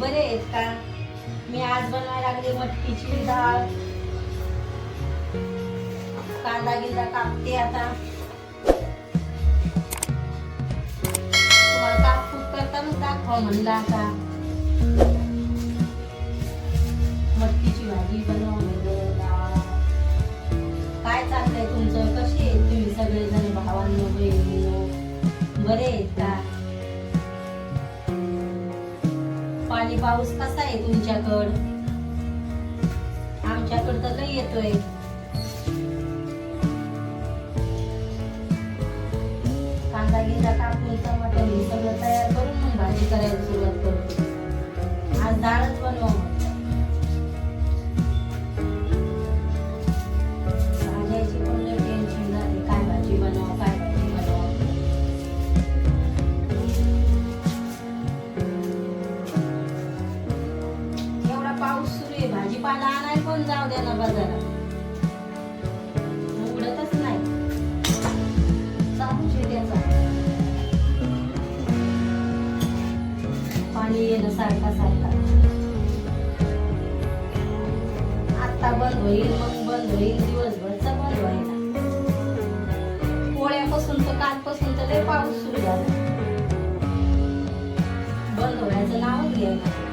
बरे आहेत का? मी आज बनवायला लागले मटकीची डाळ. कांदा गिंदा कापते आता. तुम्हाला कापूस करतानाच दाखवा म्हणलं आता. मटकीची भाजी बनव म्हणलं काय चाललंय तुमचं? कसे आहेत तुम्ही सगळेजण? भावांनो बहिणीनो बरे आहेत? पाऊस कसा आहे तुमच्याकड? आमच्याकडं तर लई येतोय. कांदा गिंदा कापून टमाटर हे सगळं तयार करून मग भाजी करायला सुरुवात करतो. आज डाळच सारखा सारखा आता बंद होईल मग बंद होईल दिवसभरचा बंद व्हायला पोळ्यापासून तर कालपासून तर लय पाऊस सुरू झाला. बंद होण्याचं नावच घ्यायला.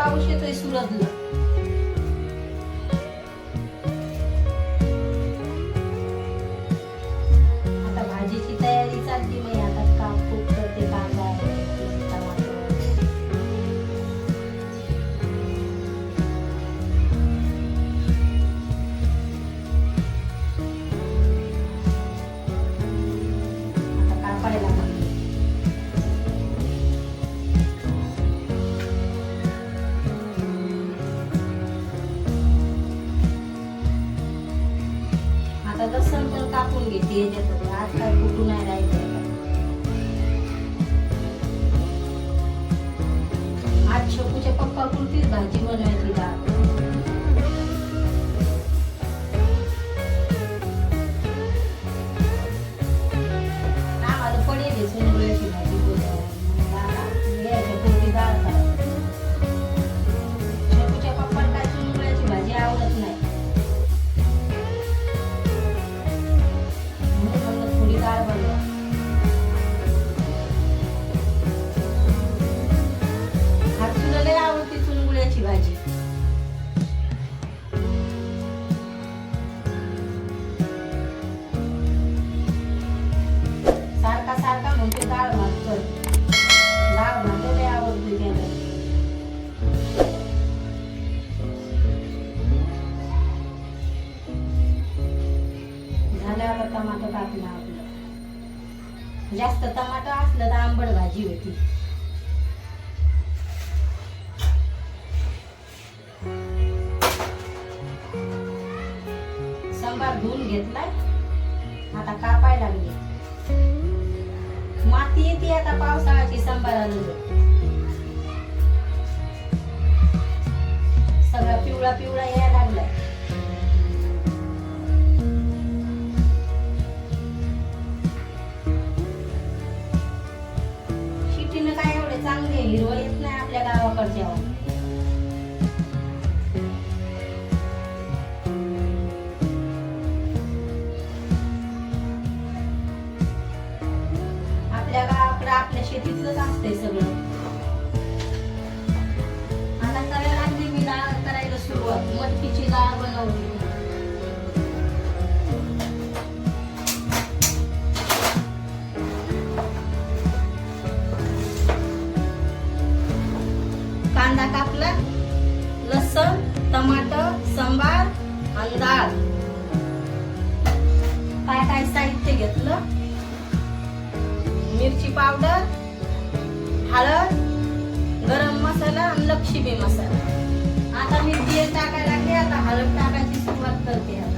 लय पाऊस येतोय सुरतला आता याच्यात आज काय कुठून नाही राहिले चुनगुळ्याची भाजी सारखा सारखा म्हणते डाळ भात कर डाळ भात लय आवडते त्याला झाल्यावर आता टमाटर टाकलं आपलं. जास्त टमाटर असलं तर आंबट भाजी होती. धुवून घेतलाय. आता कापाय लागले. माती येते आता पावसाळ्याची सांबाराला सगळा पिवळा पिवळा यायला लागलाय. लक्ष्मी मसाला आता मी तेल टाकायला लागले आता हळद टाकायची सुरुवात करते.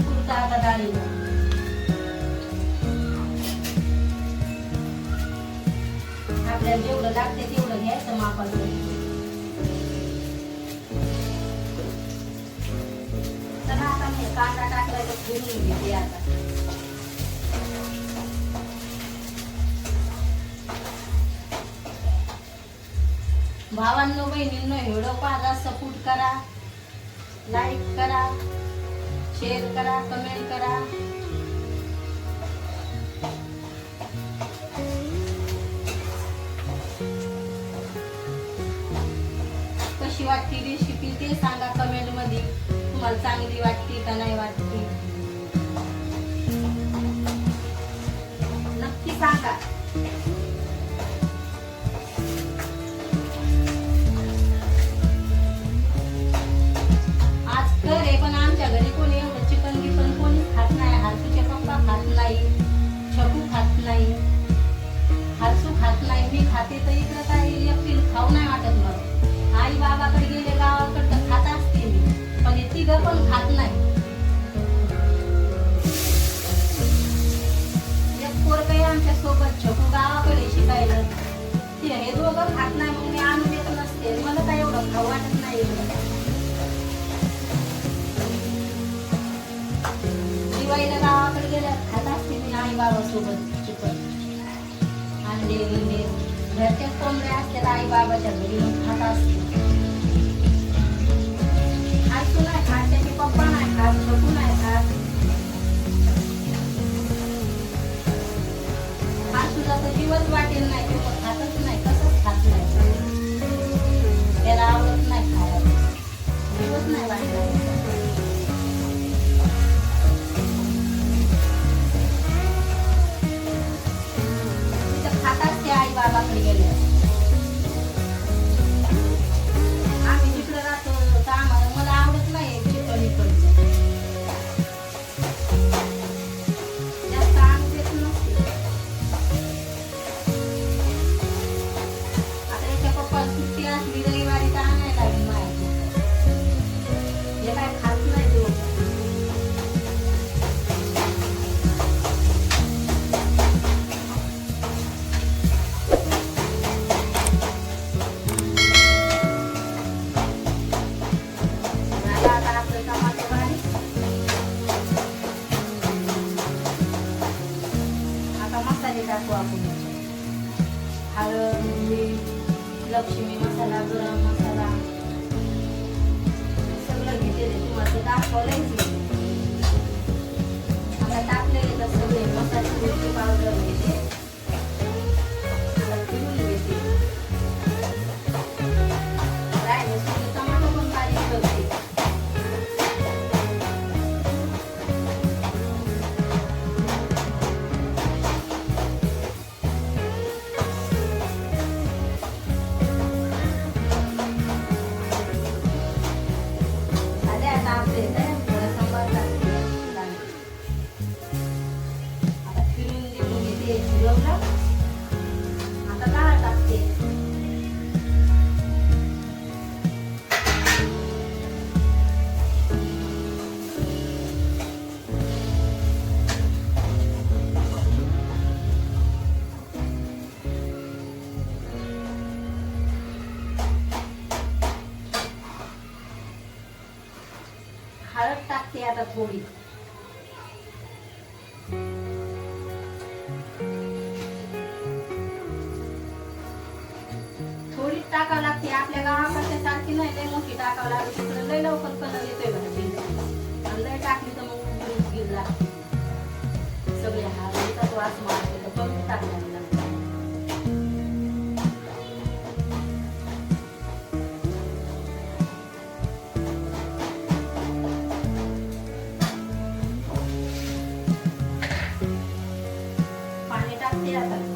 आता डाळीला आपल्याला जेवढं लागते तेवढं घ्यायचं मापाचं आता मी कांदा टाकलाय घेते आता भावांनो बहिणींनो व्हिडिओ पाहा सपोर्ट करा लाईक करा. शेअर करा कमेंट करा. कशी वाटते रेसिपी ते सांगा कमेंटमध्ये. तुम्हाला चांगली वाटते का नाही वाटते नक्की सांगा. खात नाही मी खाते तर इकडं काय एकटी खाऊ नाही वाटत मला. आई बाबाकडे गेले गावाकडे तर खात असते मी पण हे तिघं पण खात नाही. एक पोरग आमच्यासोबत छोकू गावाकडे शिकायला. ते हे दोघं खात नाही मग मी आणून देत नसते. मला काय एवढं खाऊ वाटत नाही. इकडं दिवाळीला गावाकडे गेल्या खात असते मी आई बाबासोबत. म्हणजे अंडे बिंडे घरच्या कोंबड्या असतात आई बाबाच्या घरी खात असते नाही खात त्याचे पप्पा नाही खात छोटू नाही खात. आजूला तर दिवस वाटेल नाही तो पण खातच नाही कसंच खात नाही. त्याला आवडत नाही खायला. दिवस नाही वाटला. ते टाकू आपण याच्यात. हळद मीठ लक्ष्मी मसाला गरम मसाला सगळं घेतलेलं आहे. तुम्हाला ते दाखवलंयच आता टाकलेले तर सगळे मसाले पावडर घेते पोळी. थोडीच टाकावं लागते. आपल्या गावाकडच्या सारखी नाही लय मोठी टाकावं लागते. तिकडे लय लवकर कलर येतोय म्हणजे लय टाकली तर मग गिर लागते. सगळे हा वास मारते. तर कमी at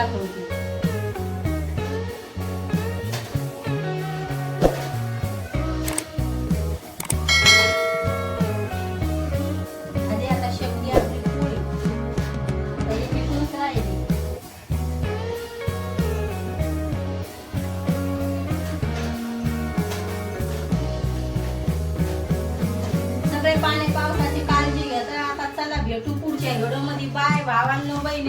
Para.